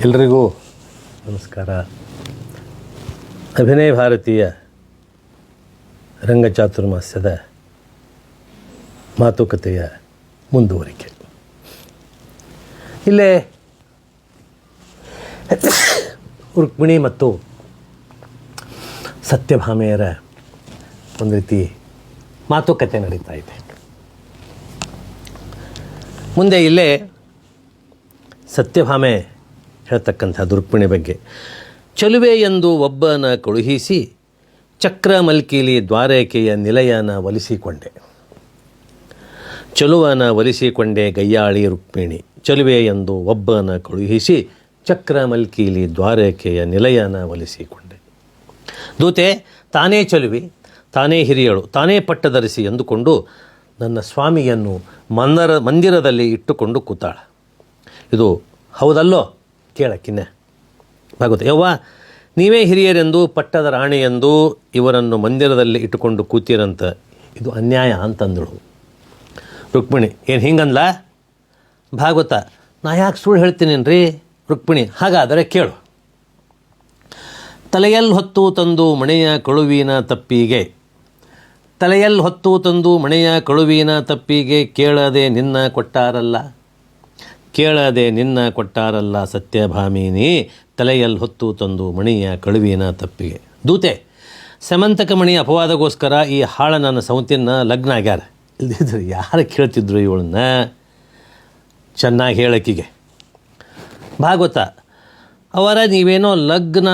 ಎಲ್ರಿಗೂ ನಮಸ್ಕಾರ. ಅಭಿನಯ ಭಾರತೀಯ ರಂಗಚಾತುರ್ಮಾಸ್ಯದ ಮಾತುಕತೆಯ ಮುಂದುವರಿಕೆ. ಇಲ್ಲೇ ರುಕ್ಮಿಣಿ ಮತ್ತು ಸತ್ಯಭಾಮೆಯರ ಒಂದು ರೀತಿ ಮಾತುಕತೆ ನಡೀತಾ ಇದೆ. ಮುಂದೆ ಇಲ್ಲೇ ಸತ್ಯಭಾಮೆ ಹೇಳ್ತಕ್ಕಂಥ ದುರ್ಪಿಣಿ ಬಗ್ಗೆ. ಚಲುವೆ ಎಂದು ಒಬ್ಬನ ಕಳುಹಿಸಿ ಚಕ್ರ ಮಲ್ಕೀಲಿ ದ್ವಾರಕೆಯ ನಿಲಯನ ಒಲಿಸಿಕೊಂಡೆ. ಚಲುವನ ಒಲಿಸಿಕೊಂಡೆ ಗಯ್ಯಾಳಿ ರುಕ್ಮಿಣಿ. ಚಲುವೆ ಎಂದು ಒಬ್ಬನ ಕಳುಹಿಸಿ ಚಕ್ರ ಮಲ್ಕೀಲಿ ದ್ವಾರಕೆಯ ನಿಲಯನ ಒಲಿಸಿಕೊಂಡೆ. ದೂತೆ, ತಾನೇ ಚಲುವಿ, ತಾನೇ ಹಿರಿಯಳು, ತಾನೇ ಪಟ್ಟಧರಿಸಿ ಎಂದುಕೊಂಡು ನನ್ನ ಸ್ವಾಮಿಯನ್ನು ಮಂದರ ಮಂದಿರದಲ್ಲಿ ಇಟ್ಟುಕೊಂಡು ಕೂತಾಳ. ಇದು ಹೌದಲ್ಲೋ? ಕೇಳಕ್ಕಿನ್ನೆ. ಭಾಗವತ ಯವ್ವ, ನೀವೇ ಹಿರಿಯರೆಂದು, ಪಟ್ಟದ ರಾಣಿ ಎಂದು ಇವರನ್ನು ಮಂದಿರದಲ್ಲಿ ಇಟ್ಟುಕೊಂಡು ಕೂತಿರಂತ. ಇದು ಅನ್ಯಾಯ ಅಂತಂದಳು. ರುಕ್ಮಿಣಿ, ಏನು ಹಿಂಗಂದ್ಲ? ಭಾಗವತ, ನಾ ಯಾಕೆ ಸುಳ್ಳು ಹೇಳ್ತೀನೇನ್ರಿ? ರುಕ್ಮಿಣಿ, ಹಾಗಾದರೆ ಕೇಳು. ತಲೆಯಲ್ಲಿ ಹೊತ್ತು ತಂದು ಮಣೆಯ ಕಳುವಿನ ತಪ್ಪಿಗೆ ತಲೆಯಲ್ಲಿ ಹೊತ್ತು ತಂದು ಮಣೆಯ ಕಳುವಿನ ತಪ್ಪಿಗೆ ಕೇಳದೆ ನಿನ್ನ ಕೊಟ್ಟಾರಲ್ಲ? ಕೇಳದೆ ನಿನ್ನ ಕೊಟ್ಟಾರಲ್ಲ ಸತ್ಯಭಾಮಿನಿ ತಲೆಯಲ್ಲಿ ಹೊತ್ತು ತಂದು ಮಣಿಯ ಕಳುವಿನ ತಪ್ಪಿಗೆ. ದೂತೆ, ಸಮಂತಕ ಮಣಿ ಅಪವಾದಗೋಸ್ಕರ ಈ ಹಾಳ ನನ್ನ ಸೌತಿನ ಲಗ್ನ ಆಗ್ಯಾರ. ಇಲ್ದಿದ್ರು ಯಾರು ಕೇಳ್ತಿದ್ರು ಇವಳನ್ನ? ಚೆನ್ನಾಗಿ ಹೇಳಕ್ಕಿಗೆ. ಭಾಗವತ, ಅವರ ನೀವೇನೋ ಲಗ್ನ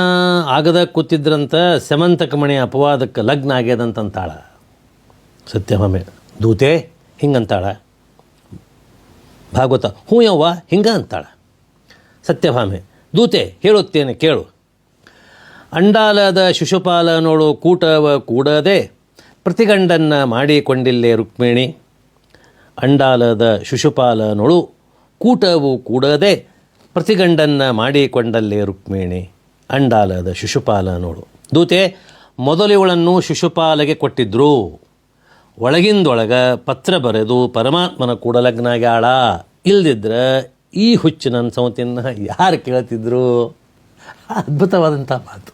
ಆಗದ ಕೂತಿದ್ರಂತ ಸಮಂತಕ ಮಣಿ ಅಪವಾದಕ್ಕೆ ಲಗ್ನ ಆಗ್ಯದಂತಂತಾಳ. ಸತ್ಯಭಾಮೆ, ದೂತೆ, ಹಿಂಗಂತಾಳ. ಭಾಗವತ ಹ್ಞೂ ಯವ್ವ ಹಿಂಗ ಅಂತಾಳ. ಸತ್ಯಭಾಮೆ ದೂತೆ, ಹೇಳುತ್ತೇನೆ ಕೇಳು. ಅಂಡಾಲದ ಶಿಶುಪಾಲನೋಳು ಕೂಟವ ಕೂಡದೆ, ಪ್ರತಿಗಂಡನ್ನು ಮಾಡಿಕೊಂಡಿಲ್ಲೇ ರುಕ್ಮಿಣಿ. ಅಂಡಾಲದ ಶಿಶುಪಾಲನೋಳು ಕೂಟವು ಕೂಡದೆ, ಪ್ರತಿಗಂಡನ್ನು ಮಾಡಿಕೊಂಡಲ್ಲೇ ರುಕ್ಮಿಣಿ. ಅಂಡಾಲದ ಶಿಶುಪಾಲನೋಳು ದೂತೆ ಮೊದಲಿವಳನ್ನು ಶಿಶುಪಾಲಗೆ ಕೊಟ್ಟಿದ್ರು. ಒಳಗಿಂದೊಳಗ ಪತ್ರ ಬರೆದು ಪರಮಾತ್ಮನ ಕೂಡ ಲಗ್ನ ಆಗ್ಯಾಳ ಇಲ್ದಿದ್ರೆ ಈ ಹುಚ್ಚು ನನ್ನ ಸಮತಿಯನ್ನು ಯಾರು ಕೇಳ್ತಿದ್ರು? ಅದ್ಭುತವಾದಂಥ ಮಾತು.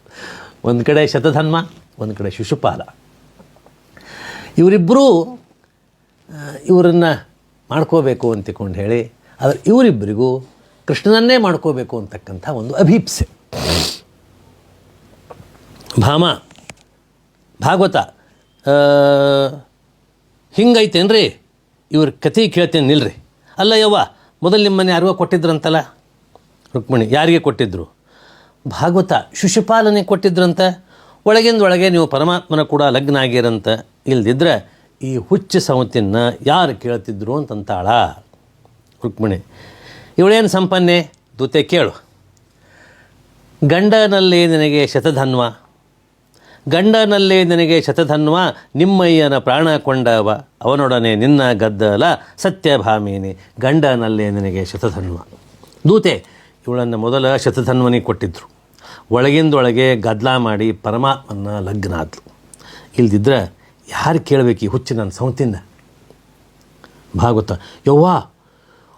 ಒಂದು ಕಡೆ ಶತಧನ್ಮ, ಒಂದು ಕಡೆ ಶಿಶುಪಾಲ. ಇವರಿಬ್ಬರೂ ಇವರನ್ನು ಮಾಡ್ಕೋಬೇಕು ಅಂತಿಕೊಂಡು ಹೇಳಿ, ಆದರೆ ಇವರಿಬ್ಬರಿಗೂ ಕೃಷ್ಣನನ್ನೇ ಮಾಡ್ಕೋಬೇಕು ಅಂತಕ್ಕಂಥ ಒಂದು ಅಭೀಪ್ಸೆ. ಭಾಮ, ಭಾಗವತ ಹಿಂಗೈತೇನ್ರಿ? ಇವ್ರ ಕತೆ ಕೇಳ್ತೇನೆ ನಿಲ್ರಿ. ಅಲ್ಲ ಯವ್ವ, ಮೊದಲು ನಿಮ್ಮನೆ ಯಾರಿಗೋ ಕೊಟ್ಟಿದ್ರಂತಲ್ಲ? ರುಕ್ಮಿಣಿ, ಯಾರಿಗೆ ಕೊಟ್ಟಿದ್ರು? ಭಾಗವತ, ಶಿಶುಪಾಲನೆ ಕೊಟ್ಟಿದ್ರಂತ? ಒಳಗೆ ನೀವು ಪರಮಾತ್ಮನ ಕೂಡ ಲಗ್ನ ಆಗಿರಂತ ಇಲ್ದಿದ್ರೆ ಈ ಹುಚ್ಚು ಸವತಿನ ಯಾರು ಕೇಳ್ತಿದ್ರು ಅಂತಂತಾಳ? ರುಕ್ಮಿಣಿ, ಇವಳೇನು ಸಂಪನ್ನೆ? ದೂತೆ ಕೇಳು. ಗಂಡನಲ್ಲಿ ನಿನಗೆ ಶತಧನ್ವ. ಗಂಡನಲ್ಲೇ ನಿನಗೆ ಶತಧನ್ವ, ನಿಮ್ಮಯ್ಯನ ಪ್ರಾಣ ಕೊಂಡವ, ಅವನೊಡನೆ ನಿನ್ನ ಗದ್ದಲ ಸತ್ಯಭಾಮಿನಿ, ಗಂಡನಲ್ಲೇ ನಿನಗೆ ಶತಧನ್ವ. ದೂತೆ, ಇವಳನ್ನು ಮೊದಲ ಶತಧನ್ವನಿಗೆ ಕೊಟ್ಟಿದ್ರು. ಒಳಗಿಂದೊಳಗೆ ಗದ್ದಲ ಮಾಡಿ ಪರಮಾತ್ಮನ ಲಗ್ನ ಆದ್ಲು ಇಲ್ದಿದ್ರೆ ಯಾರು ಕೇಳಬೇಕು ಈ ಹುಚ್ಚು ನನ್ನ ಸೌತಿನ ಭಾಗವತ, ಯವ್ವಾ,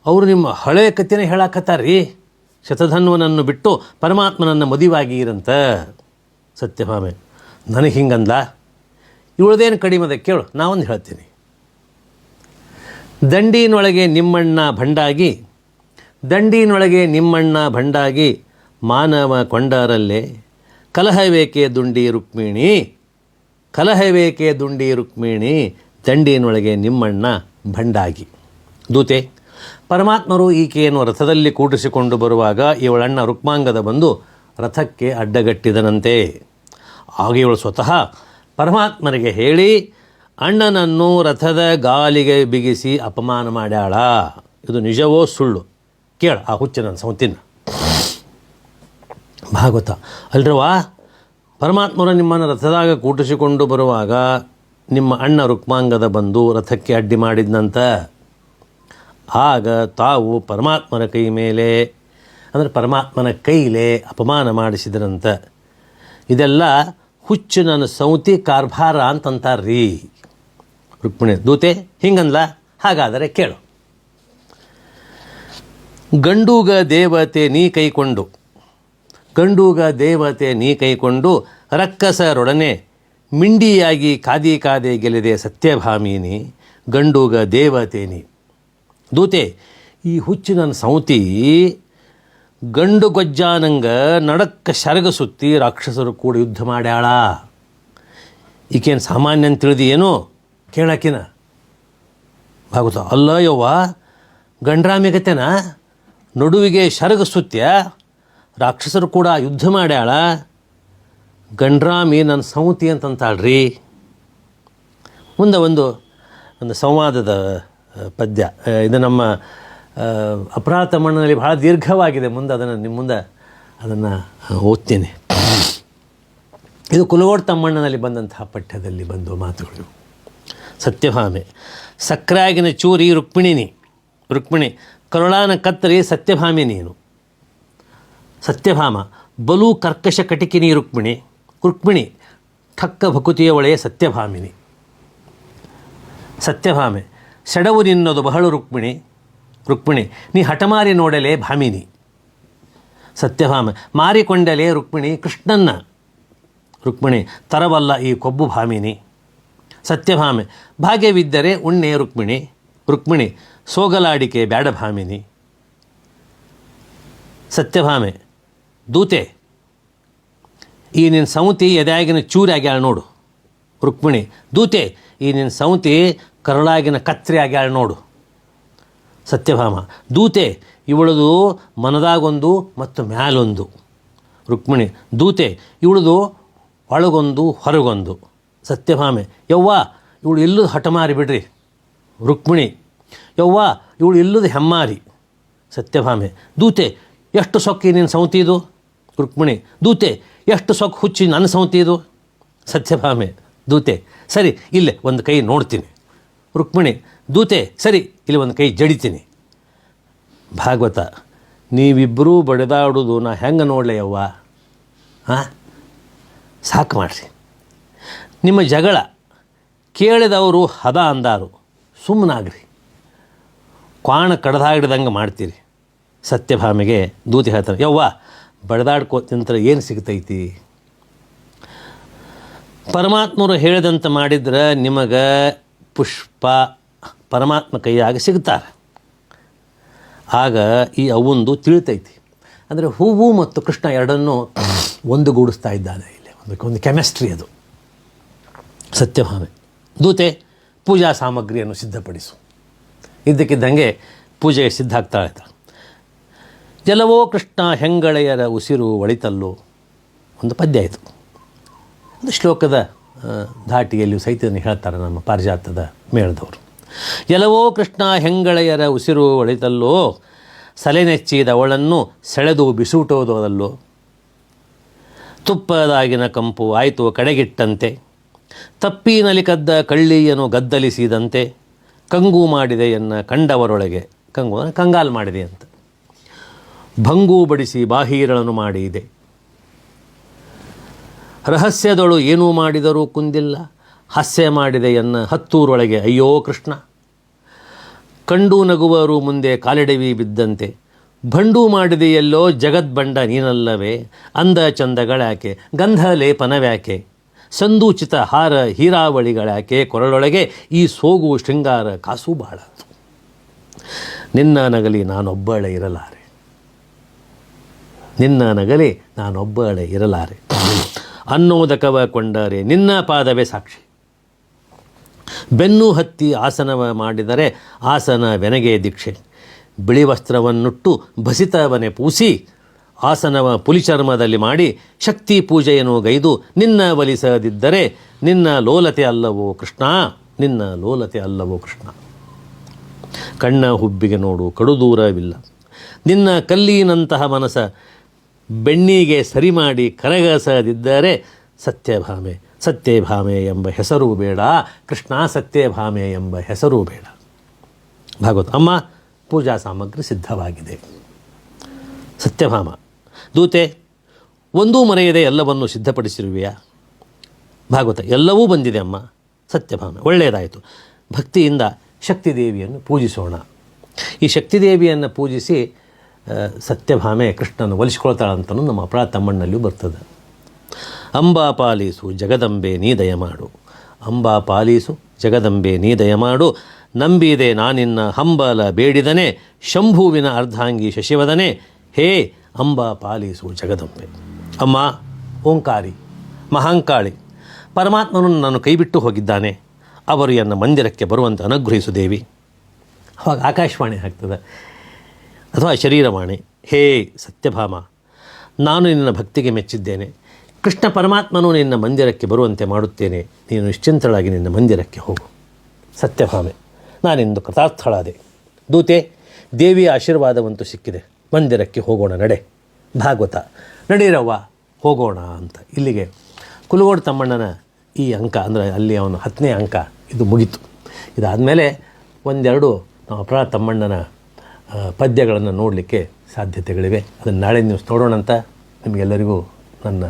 ಅವರು ನಿಮ್ಮ ಹಳೆಯ ಕಥೆನೇ ಹೇಳಾಕತ್ತಾರೀ ಶತಧನ್ವನನ್ನು ಬಿಟ್ಟು ಪರಮಾತ್ಮನನ್ನು ಮದುವಾಗಿ ಇರಂತ. ಸತ್ಯಭಾಮೆ ನನಗೆ ಹಿಂಗಂದ? ಇವಳದೇನು ಕಡಿಮೆ ಕೇಳು, ನಾವೊಂದು ಹೇಳ್ತೀನಿ. ದಂಡಿನೊಳಗೆ ನಿಮ್ಮಣ್ಣ ಭಂಡಾಗಿ, ದಂಡಿನೊಳಗೆ ನಿಮ್ಮಣ್ಣ ಭಂಡಾಗಿ ಮಾನವ ಕೊಂಡರಲ್ಲೇ, ಕಲಹವೇಕೆ ದುಂಡಿ ರುಕ್ಮಿಣಿ, ಕಲಹವೇಕೆ ದುಂಡಿ ರುಕ್ಮಿಣಿ, ದಂಡಿನೊಳಗೆ ನಿಮ್ಮಣ್ಣ ಭಂಡಾಗಿ. ದೂತೆ, ಪರಮಾತ್ಮರು ಈಕೆಯನ್ನು ರಥದಲ್ಲಿ ಕೂಡಿಸಿಕೊಂಡು ಬರುವಾಗ ಇವಳಣ್ಣ ರುಕ್ಮಾಂಗದ ಬಂದು ರಥಕ್ಕೆ ಅಡ್ಡಗಟ್ಟಿದನಂತೆ. ಆಗ ಇವಳು ಸ್ವತಃ ಪರಮಾತ್ಮನಿಗೆ ಹೇಳಿ, ಅಣ್ಣನನ್ನು ರಥದ ಗಾಲಿಗೆ ಬಿಗಿಸಿ ಅಪಮಾನ ಮಾಡ್ಯಾಳ. ಇದು ನಿಜವೋ ಸುಳ್ಳು? ಕೇಳ, ಆ ಹುಚ್ಚ ನನ್ನ ಸೌತಿನ ಭಾಗವತ ಅಲ್ರವಾ ಪರಮಾತ್ಮರು ನಿಮ್ಮನ್ನು ರಥದಾಗ ಕೂಟಿಸಿಕೊಂಡು ಬರುವಾಗ ನಿಮ್ಮ ಅಣ್ಣ ರುಕ್ಮಾಂಗದ ಬಂದು ರಥಕ್ಕೆ ಅಡ್ಡಿ ಮಾಡಿದ್ನಂತ ಆಗ ತಾವು ಪರಮಾತ್ಮನ ಕೈ ಮೇಲೆ, ಅಂದರೆ ಪರಮಾತ್ಮನ ಕೈಲೇ ಅಪಮಾನ ಮಾಡಿಸಿದ್ರಂತ ಇದೆಲ್ಲ ಹುಚ್ಚು ನನ್ನ ಸೌತಿ ಕಾರ್ಭಾರ ಅಂತಂತಾರ್ರೀ. ರುಕ್ಮಿಣಿ, ದೂತೆ ಹಿಂಗಂದ್ಲ ಹಾಗಾದರೆ ಕೇಳು. ಗಂಡೂಗ ದೇವತೆ ನೀ ಕೈಕೊಂಡು, ಗಂಡೂಗ ದೇವತೆ ನೀ ಕೈಕೊಂಡು ರಕ್ಕಸರೊಡನೆ ಮಿಂಡಿಯಾಗಿ ಕಾದಿ ಕಾದೆ ಗೆಲಿದೆ ಸತ್ಯಭಾಮಿನಿ, ಗಂಡೂಗ ದೇವತೆ ನೀ. ದೂತೆ, ಈ ಹುಚ್ಚಿನ ಸೌತಿ ಗಂಡು ಗೊಜ್ಜಾನಂಗ ನಡಕ್ಕ ಶರಗ ಸುತ್ತಿ ರಾಕ್ಷಸರು ಕೂಡ ಯುದ್ಧ ಮಾಡ್ಯಾಳ. ಈಕೇನು ಸಾಮಾನ್ಯ ಅಂತ ತಿಳಿದು ಏನು? ಕೇಳಕಿನ ಭಾಗವತ, ಅಲ್ಲ ಯವ್ವ ಗಂಡ್ರಾಮಿಗತೆನ ನಡುವಿಗೆ ಶರಗ ಸುತ್ತ್ಯ, ರಾಕ್ಷಸರು ಕೂಡ ಯುದ್ಧ ಮಾಡ್ಯಾಳ. ಗಂಡ್ರಾಮಿ ನನ್ನ ಸೌತಿ ಅಂತಂತಾಳ್ರಿ. ಮುಂದೆ ಒಂದು ಒಂದು ಸಂವಾದದ ಪದ್ಯ ಇದು ನಮ್ಮ ಅಪರಾಧ ಮಣ್ಣಿನಲ್ಲಿ ಬಹಳ ದೀರ್ಘವಾಗಿದೆ. ಮುಂದೆ ಅದನ್ನು ನಿಮ್ಮ ಮುಂದೆ ಅದನ್ನು ಓದ್ತೇನೆ. ಇದು ಕುಲಗೋಡ್ ತಮ್ಮಣ್ಣನಲ್ಲಿ ಬಂದಂತಹ ಪಠ್ಯದಲ್ಲಿ ಬಂದು ಮಾತುಗಳು. ಸತ್ಯಭಾಮೆ, ಸಕ್ರಾಗಿನ ಚೂರಿ ರುಕ್ಮಿಣಿನಿ. ರುಕ್ಮಿಣಿ, ಕರುಳಾನ ಕತ್ತರಿ ಸತ್ಯಭಾಮೆ ನೀನು. ಸತ್ಯಭಾಮ, ಬಲು ಕರ್ಕಶ ಕಟಿಕಿನಿ ರುಕ್ಮಿಣಿ. ರುಕ್ಮಿಣಿ, ಠಕ್ಕ ಭಕುತಿಯ ಒಳೆಯ ಸತ್ಯಭಾಮಿನಿ. ಸತ್ಯಭಾಮೆ, ಸೆಡವು ನಿನ್ನದು ಬಹಳ ರುಕ್ಮಿಣಿ. ರುಕ್ಮಿಣಿ, ನೀ ಹಠಮಾರಿ ನೋಡಲೆ ಭಾಮಿನಿ. ಸತ್ಯಭಾಮೆ, ಮಾರಿಕೊಂಡಲೆ ರುಕ್ಮಿಣಿ ಕೃಷ್ಣನ್ನ. ರುಕ್ಮಿಣಿ, ತರವಲ್ಲ ಈ ಕೊಬ್ಬು ಭಾಮಿನಿ. ಸತ್ಯಭಾಮೆ, ಭಾಗ್ಯವಿದ್ದರೆ ಉಣ್ಣೆ ರುಕ್ಮಿಣಿ. ರುಕ್ಮಿಣಿ, ಸೋಗಲಾಡಿಕೆ ಬ್ಯಾಡ ಭಾಮಿನಿ. ಸತ್ಯಭಾಮೆ, ದೂತೆ, ಈ ನಿನ್ನ ಸೌತಿ ಎದೆಯಾಗಿನ ಚೂರಾಗ್ಯಾಳ ನೋಡು. ರುಕ್ಮಿಣಿ, ದೂತೆ, ಈ ನಿನ್ನ ಸೌತಿ ಕರುಳಾಗಿನ ಕತ್ರಿ ಆಗ್ಯಾಳ ನೋಡು. ಸತ್ಯಭಾಮ. ದೂತೆ, ಇವಳದು ಮನದಾಗೊಂದು ಮತ್ತು ಮ್ಯಾಲೊಂದು. ರುಕ್ಮಿಣಿ, ದೂತೆ, ಇವಳದು ಒಳಗೊಂದು, ಹೊರಗೊಂದು. ಸತ್ಯಭಾಮೆ, ಯವ್ವ, ಇವಳು ಎಲ್ಲದು ಹಠಮಾರಿ ಬಿಡ್ರಿ. ರುಕ್ಮಿಣಿ, ಯವ್ವ, ಇವಳು ಎಲ್ಲದು ಹೆಮ್ಮಾರಿ. ಸತ್ಯಭಾಮೆ, ದೂತೆ, ಎಷ್ಟು ಸೊಕ್ಕಿ ನಿನ್ನ ಸೌತಿದು? ರುಕ್ಮಿಣಿ, ದೂತೆ, ಎಷ್ಟು ಸೊಕ್ಕು ಹುಚ್ಚಿ ನನ್ನ ಸೌತಿದು? ಸತ್ಯಭಾಮೆ, ದೂತೆ, ಸರಿ, ಇಲ್ಲೇ ಒಂದು ಕೈ ನೋಡ್ತೀನಿ. ರುಕ್ಮಿಣಿ, ದೂತೆ, ಸರಿ, ಇಲ್ಲಿ ಒಂದು ಕೈ ಜಡಿತೀನಿ. ಭಾಗವತ ನೀವಿಬ್ಬರೂ ಬಡಿದಾಡೋದು ನಾ ಹೆಂಗೆ ನೋಡಲೆ ಯವ್ವ ಹಾಂ ಸಾಕು ಮಾಡಿರಿ. ನಿಮ್ಮ ಜಗಳ ಕೇಳಿದವರು ಹದ ಅಂದಾರು. ಸುಮ್ಮನಾಗ್ರಿ ಕ್ವಾಣ ಕಡ್ದಾಗಿಡ್ದಂಗೆ ಮಾಡ್ತೀರಿ. ಸತ್ಯಭಾಮಿಗೆ ದೂತಿ ಹೇಳ್ತಾರೆ, ಯವ್ವ, ಬಡ್ದಾಡ್ಕೋ ತಿಂತಾರೆ ಏನು ಸಿಗ್ತೈತಿ? ಪರಮಾತ್ಮರು ಹೇಳಿದಂತೆ ಮಾಡಿದ್ರೆ ನಿಮಗೆ ಪುಷ್ಪ ಪರಮಾತ್ಮ ಕೈಯಾಗ ಸಿಗ್ತಾರೆ ಆಗ ಈ ಅವೊಂದು ತಿಳಿತೈತಿ. ಅಂದರೆ ಹೂವು ಮತ್ತು ಕೃಷ್ಣ ಎರಡನ್ನೂ ಒಂದುಗೂಡಿಸ್ತಾ ಇದ್ದಾನೆ ಇಲ್ಲಿ. ಒಂದು ಒಂದು ಕೆಮಿಸ್ಟ್ರಿ ಅದು. ಸತ್ಯಭಾಮೆ. ದೂತೆ, ಪೂಜಾ ಸಾಮಗ್ರಿಯನ್ನು ಸಿದ್ಧಪಡಿಸು. ಇದ್ದಕ್ಕಿದ್ದಂಗೆ ಪೂಜೆಗೆ ಸಿದ್ಧ ಆಗ್ತಾ ಇರ್ತಾಳೆ ಜಲವೋ ಕೃಷ್ಣ ಹೆಂಗಳೆಯರ ಉಸಿರು ಒಳಿತಲ್ಲೋ. ಒಂದು ಪದ್ಯ ಆಯಿತು ಒಂದು ಶ್ಲೋಕದ ಧಾಟಿಯಲ್ಲಿಯೂ ಸಹಿತ ಹೇಳ್ತಾರೆ ನಮ್ಮ ಪಾರಿಜಾತದ ಮೇಳದವರು. ಎಲ್ಲವೋ ಕೃಷ್ಣ ಹೆಂಗಳೆಯರ ಉಸಿರು ಒಳಿತಲ್ಲೋ ಸಲೆ ನೆಚ್ಚಿದ ಅವಳನ್ನು ಸೆಳೆದು ಬಿಸೂಟೋದಲ್ಲೋ ತುಪ್ಪದಾಗಿನ ಕಂಪು ಆಯಿತು ಕಡೆಗಿಟ್ಟಂತೆ ತಪ್ಪಿನಲ್ಲಿ ಕದ್ದ ಕಳ್ಳಿಯನ್ನು ಗದ್ದಲಿಸಿದಂತೆ, ಕಂಗು ಮಾಡಿದೆ ಎನ್ನ ಕಂಡವರೊಳಗೆ, ಕಂಗು ಕಂಗಾಲ್ ಮಾಡಿದೆ ಅಂತ ಭಂಗು ಬಡಿಸಿ ಬಾಹೀರಳನ್ನು ಮಾಡಿದೆ. ರಹಸ್ಯದಳು ಏನೂ ಮಾಡಿದರೂ ಕುಂದಿಲ್ಲ. ಹಾಸ್ಯ ಮಾಡಿದೆ ಎನ್ನ ಹತ್ತೂರೊಳಗೆ, ಅಯ್ಯೋ ಕೃಷ್ಣ! ಕಂಡು ನಗುವರು ಮುಂದೆ ಕಾಲಿಡವಿ ಬಿದ್ದಂತೆ. ಭಂಡು ಮಾಡಿದೆಯಲ್ಲೋ ಜಗದ್ಬಂಡ ನೀನಲ್ಲವೇ? ಅಂದ ಚಂದಗಳಾಕೆ ಗಂಧ ಲೇಪನವ್ಯಾಕೆ ಸಂದೂಚಿತ ಹಾರ ಹೀರಾವಳಿಗಳಾಕೆ? ಕೊರಳೊಳಗೆ ಈ ಸೋಗು ಶೃಂಗಾರ ಕಾಸು ಬಾಳ. ನಿನ್ನ ನಗಲಿ ನಾನೊಬ್ಬಳೆ ಇರಲಾರೆ. ನಿನ್ನ ನಗಲಿ ನಾನೊಬ್ಬಳೆ ಇರಲಾರೆ. ಅನ್ನೋದಕವ ಕೊಂಡರೆ ನಿನ್ನ ಪಾದವೇ ಸಾಕ್ಷಿ. ಬೆನ್ನು ಹತ್ತಿ ಆಸನವ ಮಾಡಿದರೆ ಆಸನ ಬೆನಗೆ ದೀಕ್ಷೆ. ಬಿಳಿ ವಸ್ತ್ರವನ್ನುಟ್ಟು ಭಸಿತವನೆ ಪೂಸಿ, ಆಸನವ ಪುಲಿಚರ್ಮದಲ್ಲಿ ಮಾಡಿ ಶಕ್ತಿ ಪೂಜೆಯನ್ನು ಗೈದು ನಿನ್ನ ಒಲಿಸದಿದ್ದರೆ ನಿನ್ನ ಲೋಲತೆ ಅಲ್ಲವೋ ಕೃಷ್ಣ? ನಿನ್ನ ಲೋಲತೆ ಅಲ್ಲವೋ ಕೃಷ್ಣ? ಕಣ್ಣ ಹುಬ್ಬಿಗೆ ನೋಡು, ಕಡುದೂರವಿಲ್ಲ. ನಿನ್ನ ಕಲ್ಲಿನಂತಹ ಮನಸ ಬೆಣ್ಣಿಗೆ ಸರಿ ಮಾಡಿ ಕರಗಸದಿದ್ದರೆ ಸತ್ಯಭಾಮೆ ಸತ್ಯಭಾಮೆ ಎಂಬ ಹೆಸರು ಬೇಡ, ಕೃಷ್ಣ ಸತ್ಯಭಾಮೆ ಎಂಬ ಹೆಸರು ಬೇಡ. ಭಾಗವತ, ಅಮ್ಮ, ಪೂಜಾ ಸಾಮಗ್ರಿ ಸಿದ್ಧವಾಗಿದೆ. ಸತ್ಯಭಾಮ, ದೂತೆ, ಒಂದೂ ಮರೆಯದೆ ಎಲ್ಲವನ್ನು ಸಿದ್ಧಪಡಿಸಿರುವೆಯಾ? ಭಾಗವತ, ಎಲ್ಲವೂ ಬಂದಿದೆ ಅಮ್ಮ, ಸತ್ಯಭಾಮ, ಒಳ್ಳೆಯದಾಯಿತು. ಭಕ್ತಿಯಿಂದ ಶಕ್ತಿದೇವಿಯನ್ನು ಪೂಜಿಸೋಣ. ಈ ಶಕ್ತಿದೇವಿಯನ್ನು ಪೂಜಿಸಿ ಸತ್ಯಭಾಮೆ ಕೃಷ್ಣನ ಒಲಿಸ್ಕೊಳ್ತಾಳಂತನೂ ನಮ್ಮ ಅಪರಾಧ ತಮ್ಮಣ್ಣಲ್ಲಿಯೂ ಬರ್ತದೆ. ಅಂಬಾ ಪಾಲೀಸು ಜಗದಂಬೆ ನೀ ದಯಮಾಡು. ಅಂಬಾ ಪಾಲೀಸು ಜಗದಂಬೆ ನೀ ದಯಮಾಡು. ನಂಬಿದೆ ನಾನಿನ್ನ ಹಂಬಲ ಬೇಡಿದನೆ. ಶಂಭುವಿನ ಅರ್ಧಾಂಗಿ ಶಶಿವದನೆ. ಹೇ, ಅಂಬಾ ಪಾಲೀಸು ಜಗದಂಬೆ. ಅಮ್ಮ, ಓಂಕಾರಿ, ಮಹಾಂಕಾಳಿ, ಪರಮಾತ್ಮನು ನಾನು ಕೈಬಿಟ್ಟು ಹೋಗಿದ್ದಾನೆ. ಅವರು ಎನ್ನ ಮಂದಿರಕ್ಕೆ ಬರುವಂತೆ ಅನುಗ್ರಹಿಸು ದೇವಿ. ಅವಾಗ ಆಕಾಶವಾಣಿ ಆಗ್ತದೆ. ಅಥವಾ ಶರೀರವಾಣಿ. ಹೇ ಸತ್ಯಭಾಮ, ನಾನು ನಿನ್ನ ಭಕ್ತಿಗೆ ಮೆಚ್ಚಿದ್ದೇನೆ. ಕೃಷ್ಣ ಪರಮಾತ್ಮನು ನಿನ್ನ ಮಂದಿರಕ್ಕೆ ಬರುವಂತೆ ಮಾಡುತ್ತೇನೆ. ನೀನು ನಿಶ್ಚಿಂತಳಾಗಿ ನಿನ್ನ ಮಂದಿರಕ್ಕೆ ಹೋಗು. ಸತ್ಯಭಾಮೆ, ನಾನಿಂದು ಕೃತಾರ್ಥಳಾದೆ. ದೂತೆ, ದೇವಿಯ ಆಶೀರ್ವಾದವಂತೂ ಸಿಕ್ಕಿದೆ. ಮಂದಿರಕ್ಕೆ ಹೋಗೋಣ, ನಡೆ. ಭಾಗವತ, ನಡೀರವ್ವ, ಹೋಗೋಣ ಅಂತ. ಇಲ್ಲಿಗೆ ಕುಲಗೋಡು ತಮ್ಮಣ್ಣನ ಈ ಅಂಕ, ಅಂದರೆ ಅಲ್ಲಿ ಅವನು ಹತ್ತನೇ ಅಂಕ, ಇದು ಮುಗೀತು. ಇದಾದಮೇಲೆ ಒಂದೆರಡು ನಮ್ಮ ಅಪರಾ ತಮ್ಮಣ್ಣನ ಪದ್ಯಗಳನ್ನು ನೋಡಲಿಕ್ಕೆ ಸಾಧ್ಯತೆಗಳಿವೆ. ಅದನ್ನು ನಾಳೆ ನೀವು ನೋಡೋಣ ಅಂತ ನಿಮಗೆಲ್ಲರಿಗೂ ನನ್ನ